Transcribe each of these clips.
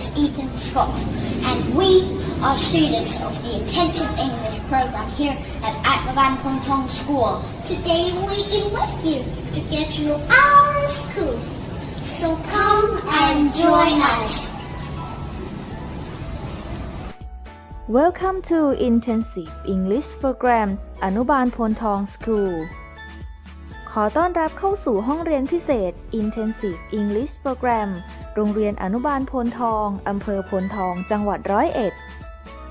is Ethan Scott, and we are students of the intensive English program here at Atlaban Puntong School. Today we invite you to get to know our school. So come and join us. Welcome to Intensive English Programs อนุบาลพลทอง School ขอต้อนรับเข้าสู่ห้องเรียนพิเศษ Intensive English Program โรงเรียนอนุบาลพลทองอำเภอพลทอง จังหวัดร้อยเอ็ด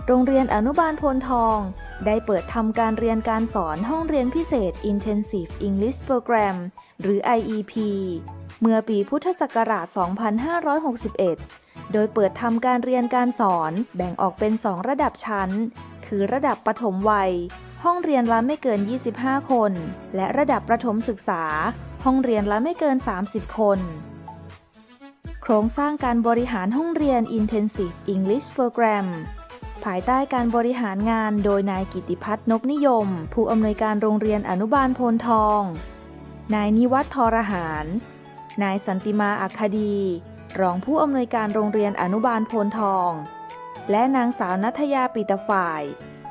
โรงเรียนอนุบาลพลทอง ได้เปิดทำการเรียนการสอนห้องเรียนพิเศษ Intensive English Program หรือ IEP เมื่อปีพุทธศักราช 2561 โดยเปิดทำการเรียนการสอนแบ่งออกเป็น 2 ระดับชั้น คือระดับปฐมวัย ห้องเรียนละไม่เกิน 25 คน และระดับประถมศึกษา ห้องเรียนละไม่เกิน 30 คน ครงสร้างการบริหารห้องเรียน Intensive English Program ภายใต้การบริหารงานโดยนายกิติพัฒน์นบนิยม ผู้อำนวยการโรงเรียนอนุบาลโพนทอง นายนิวัฒน์ทรหาร นายสันติมาอัคดี รองผู้อำนวยการโรงเรียนอนุบาลโพนทอง และนางสาวนัทยาปิตฝ่าย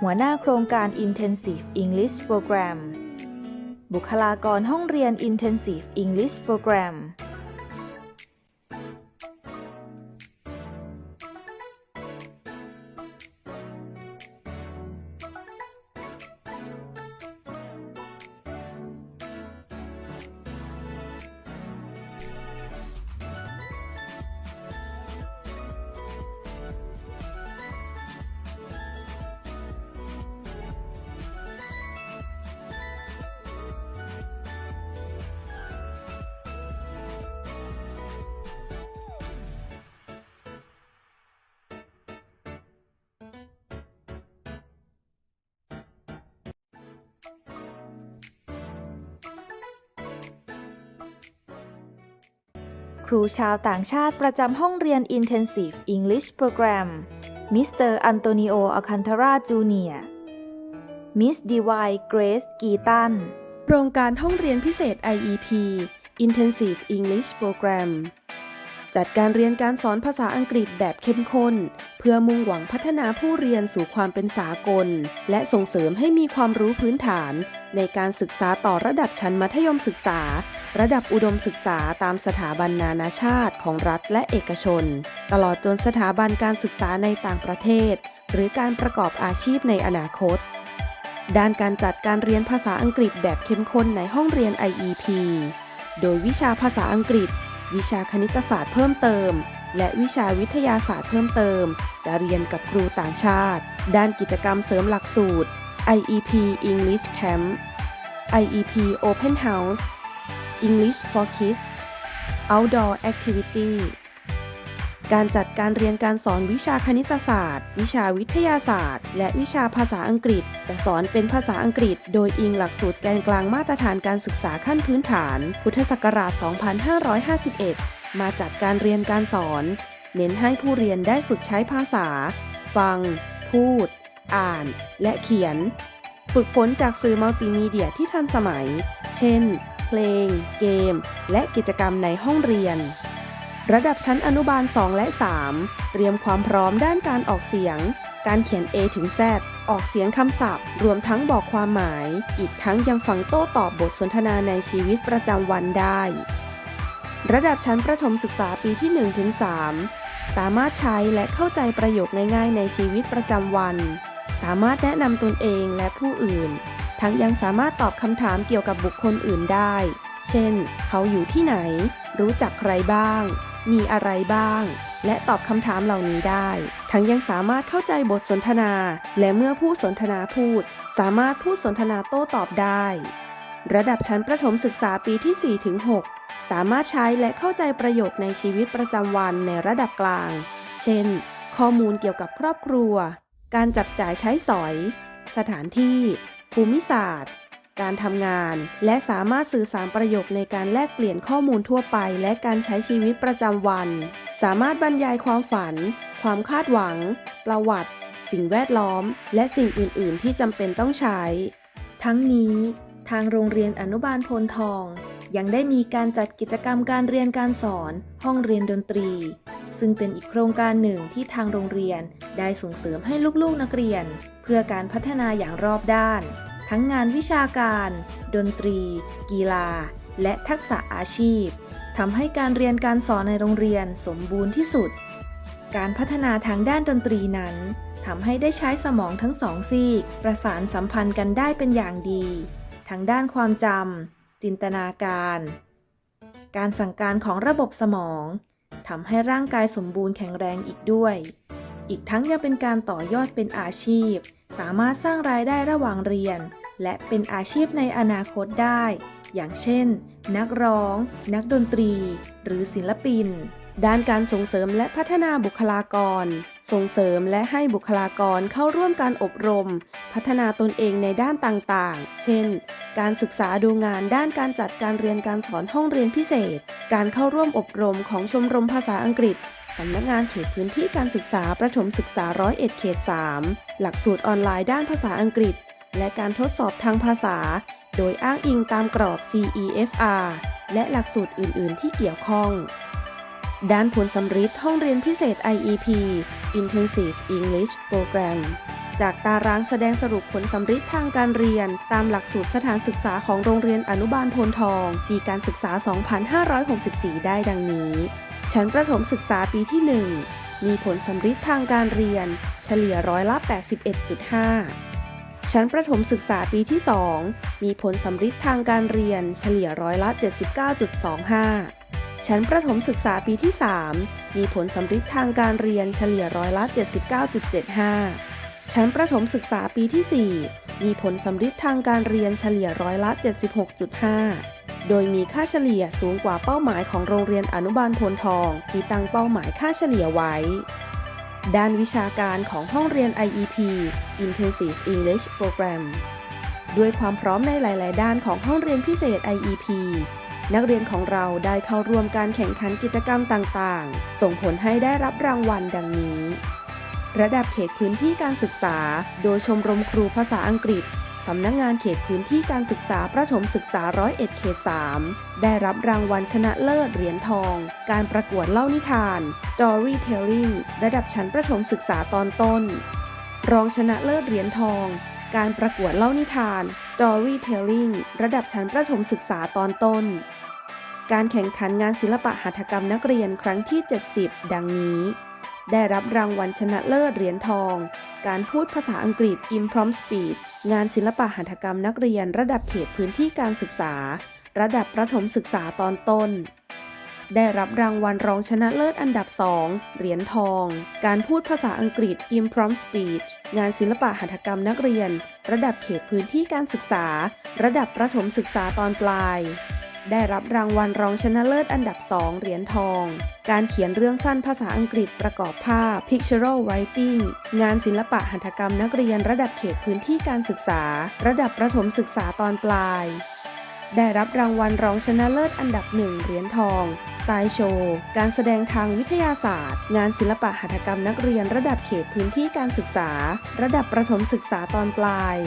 หัวหน้าโครงการ Intensive English Program บุคลากรห้องเรียน Intensive English Program ครูชาวต่างชาติประจำห้องเรียน Intensive English Program มิสเตอร์อันโตนิโออคันทาราจูเนียมิสดีวายเกรซกีตันโครงการห้องเรียนพิเศษ IEP Intensive English Program จัดการเรียนการสอนภาษาอังกฤษแบบเข้มข้น เพื่อมุ่งหวังพัฒนาผู้เรียนสู่ความเป็นสากล และส่งเสริมให้มีความรู้พื้นฐาน ในการศึกษาต่อระดับชั้นมัธยมศึกษา ระดับอุดมศึกษาตามสถาบันนานาชาติของรัฐและเอกชน ตลอดจนสถาบันการศึกษาในต่างประเทศ หรือการประกอบอาชีพในอนาคต ด้านการจัดการเรียนภาษาอังกฤษแบบเข้มข้นในห้องเรียน IEP โดยวิชาภาษาอังกฤษ วิชาคณิตศาสตร์เพิ่มเติม และวิชาวิทยาศาสตร์เพิ่มเติม จะเรียนกับครูต่างชาติ ด้านกิจกรรมเสริมหลักสูตร IEP English Camp IEP Open House English for Kids Outdoor Activity การจัดการเรียนการสอนวิชาคณิตศาสตร์ วิชาวิทยาศาสตร์ และวิชาภาษาอังกฤษ จะสอนเป็นภาษาอังกฤษ โดยอิงหลักสูตรแกนกลางมาตรฐานการศึกษาขั้นพื้นฐาน พุทธศักราช 2551 มาจัดการเรียนการสอน เน้นให้ผู้เรียนได้ฝึกใช้ภาษา ฟัง พูด อ่าน และเขียน ฝึกฝนจากสื่อมัลติมีเดียที่ทันสมัย เช่น เพลง เกม และกิจกรรมในห้องเรียน ระดับชั้นอนุบาล 2 และ 3 เตรียมความพร้อมด้านการออกเสียง การเขียน A ถึง Z ออกเสียงคำศัพท์ รวมทั้งบอกความหมาย อีกทั้งยังฟังโต้ตอบบทสนทนาในชีวิตประจำวันได้ ระดับชั้นประถมศึกษาปีที่ 1 ถึง 3 สามารถใช้และเข้าใจประโยคง่ายๆ ในชีวิตประจำวัน สามารถแนะนำตนเองและผู้อื่น ทั้งยังสามารถตอบคำถามเกี่ยวกับบุคคลอื่นได้ เช่น เขาอยู่ที่ไหน รู้จักใครบ้าง มีอะไรบ้าง และตอบคำถามเหล่านี้ได้ ทั้งยังสามารถเข้าใจบทสนทนา และเมื่อผู้สนทนาพูด สามารถพูดสนทนาโต้ตอบได้ ระดับชั้นประถมศึกษาปีที่4ถึง6สามารถใช้และเข้าใจประโยคในชีวิตประจำวันในระดับกลาง เช่น ข้อมูลเกี่ยวกับครอบครัว การจับจ่ายใช้สอย สถานที่ ภูมิศาสตร์ การทำงาน และสามารถสื่อสารประโยคในการแลกเปลี่ยนข้อมูลทั่วไป และการใช้ชีวิตประจำวัน สามารถบรรยายความฝัน ความคาดหวัง ประวัติ สิ่งแวดล้อม และสิ่งอื่น ๆ ที่จำเป็นต้องใช้ ทั้งนี้ ทางโรงเรียนอนุบาลพนทองยังได้มีการจัดกิจกรรมการเรียนการสอน ห้องเรียนดนตรี ซึ่งเป็นอีกโครงการหนึ่งที่ทางโรงเรียนได้ส่งเสริมให้ลูกๆนักเรียน เพื่อการพัฒนาอย่างรอบด้าน ทั้งงานวิชาการ ดนตรี กีฬา และทักษะอาชีพทำให้การเรียนการสอนในโรงเรียนสมบูรณ์ที่สุด การพัฒนาทางด้านดนตรีนั้นทำให้ได้ใช้สมองทั้งสองซีก ประสานสัมพันธ์กันได้เป็นอย่างดี ทั้งด้านความจำจินตนาการ การสั่งการของระบบสมองทำให้ร่างกายสมบูรณ์แข็งแรงอีกด้วย อีกทั้งยังเป็นการต่อยอดเป็นอาชีพ สามารถสร้างรายได้ระหว่างเรียน และเป็นอาชีพในอนาคตได้ อย่างเช่น นักร้อง นักดนตรี หรือศิลปิน ด้านการส่งเสริมและพัฒนาบุคลากร ส่งเสริมและให้บุคลากรเข้าร่วมการอบรม พัฒนาตนเองในด้านต่างๆ เช่น การศึกษาดูงานด้านการจัดการเรียนการสอนห้องเรียนพิเศษ การเข้าร่วมอบรมของชมรมภาษาอังกฤษ สำนักงานเขตพื้นที่การศึกษาประถมศึกษาร้อยเอ็ดเขต 3 หลักสูตรออนไลน์ด้านภาษาอังกฤษ และการทดสอบทางภาษา โดยอ้างอิงตามกรอบ CEFR และหลักสูตรอื่น ๆ ที่เกี่ยวข้อง ด้านผลสำริดห้องเรียนพิเศษ IEP Intensive English Program จากตารางแสดงสรุปผลสำริดทางการเรียน ตามหลักสูตรสถานศึกษาของโรงเรียนอนุบาลโพนทอง ปีการศึกษา 2564 ได้ดังนี้ ชั้นประถมศึกษาปีที่ 1 มีผลสำริดทางการเรียน เฉลี่ยร้อยละ 81.5 ชั้นประถมศึกษาปีที่ 2 มีผลสำริดทางการเรียน เฉลี่ยร้อยละ 79.25 ชั้นประถมศึกษาปีที่ 3 มีผลสำริดทางการเรียนเฉลี่ยร้อยละ 79.75 ชั้นประถมศึกษาปีที่ 4 มีผลสำริดทางการเรียนเฉลี่ยร้อยละ 76.5 โดยมีค่าเฉลี่ยสูงกว่าเป้าหมายของโรงเรียนอนุบาลพนทอง ที่ตั้งเป้าหมายค่าเฉลี่ยไว้ ด้านวิชาการของห้องเรียน IEP Intensive English Program ด้วยความพร้อมในหลาย ๆ ด้านของห้องเรียนพิเศษ IEP นักเรียนของเราได้เข้าร่วมการแข่งขันกิจกรรมต่าง ๆ ส่งผลให้ได้รับรางวัลดังนี้ ระดับเขตพื้นที่การศึกษา โดยชมรมครูภาษาอังกฤษ สำนักงงานเขตพื้นที่การศึกษาประถมศึกษาร้อยเอ็ดเขต3ได้รับรางวัลชนะเลิศเหรียญทอง การประกวดเล่านิทาน Storytelling ระดับชั้นประถมศึกษาตอนต้น รองชนะเลิศเหรียญทอง การประกวดเล่านิทาน Storytelling ระดับชั้นประถมศึกษาตอนต้น การแข่งขันงานศิลปะหัตถกรรมนักเรียนครั้งที่ 70 ดังนี้ ได้รับรางวัลชนะเลิศเหรียญทอง การพูดภาษาอังกฤษ i m p r o m p t Speech งานศิลปะหัตถกรรมนักเรียนระดับเขตพื้นที่การศึกษา ระดับประถมศึกษาตอนต้น ได้รับรางวัลรองชนะเลิศอันดับ 2 เหรียญทอง การพูดภาษาอังกฤษ i m p r o m p t Speech งานศิลปะหัตถกรรมนักเรียน ระดับเขตพื้นที่การศึกษา ระดับประถมศึกษาตอนปลาย ได้รับรางวัลรองชนะเลิศอันดับ 2 เหรียญทอง การเขียนเรื่องสั้นภาษาอังกฤษประกอบภาพ Pictorial Writing งานศิลปะหัตถกรรมนักเรียนระดับเขตพื้นที่การศึกษา ระดับประถมศึกษาตอนปลาย ได้รับรางวัลรองชนะเลิศอันดับหนึ่งเหรียญทองไซโชว์ การแสดงทางวิทยาศาสตร์ งานศิลปะหัตถกรรมนักเรียนระดับเขตพื้นที่การศึกษา ระดับประถมศึกษาตอนปลาย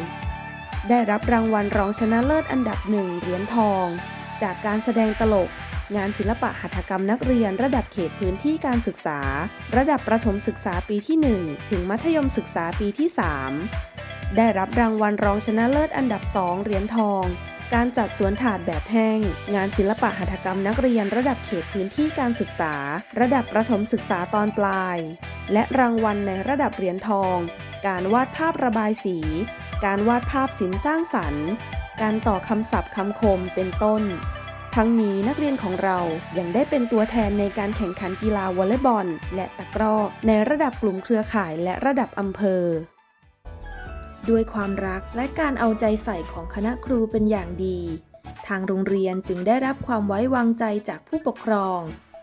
ได้รับรางวัลรองชนะเลิศอันดับหนึ่งเหรียญทอง จากการแสดงตลก งานศิลปะหัตถกรรมนักเรียนระดับเขตพื้นที่การศึกษา ระดับประถมศึกษาปีที่ 1 ถึงมัธยมศึกษาปีที่ 3 ได้รับรางวัลรองชนะเลิศอันดับ 2 เหรียญทอง การจัดสวนถาดแบบแห้ง งานศิลปะหัตถกรรมนักเรียนระดับเขตพื้นที่การศึกษา ระดับประถมศึกษาตอนปลาย และรางวัลในระดับเหรียญทอง การวาดภาพระบายสี การวาดภาพศิลป์สร้างสรรค์การต่อคำศัพท์คำคมเป็นต้น ทั้งนี้นักเรียนของเรายังได้เป็นตัวแทนในการแข่งขันกีฬาวอลเลย์บอล และตะกร้อในระดับกลุ่มเครือข่ายและระดับอำเภอ ด้วยความรักและการเอาใจใส่ของคณะครูเป็นอย่างดี ทางโรงเรียนจึงได้รับความไว้วางใจจากผู้ปกครอง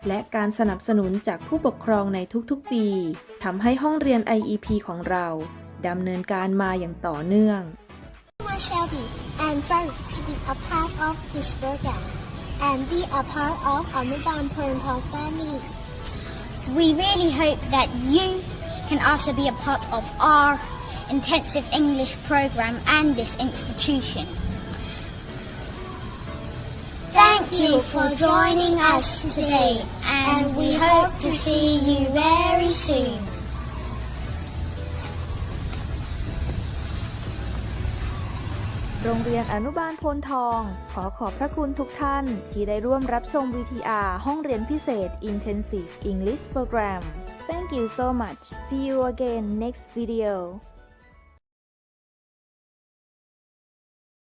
และการสนับสนุนจากผู้ปกครองในทุกๆปีทำให้ห้องเรียน IEP ของเราดำเนินการมาอย่างต่อเนื่อง Shelby and proud to be a part of this program and be a part of Anuban Purntong family. We really hope that you can also be a part of our intensive English program and this institution. Thank you for joining us today and we hope to see you very โรงเรียนอนุบาลโพนทอง ขอขอบพระคุณทุกท่าน ที่ได้ร่วมรับชม VTR ห้องเรียนพิเศษ Intensive English Program Thank you so much See you again next video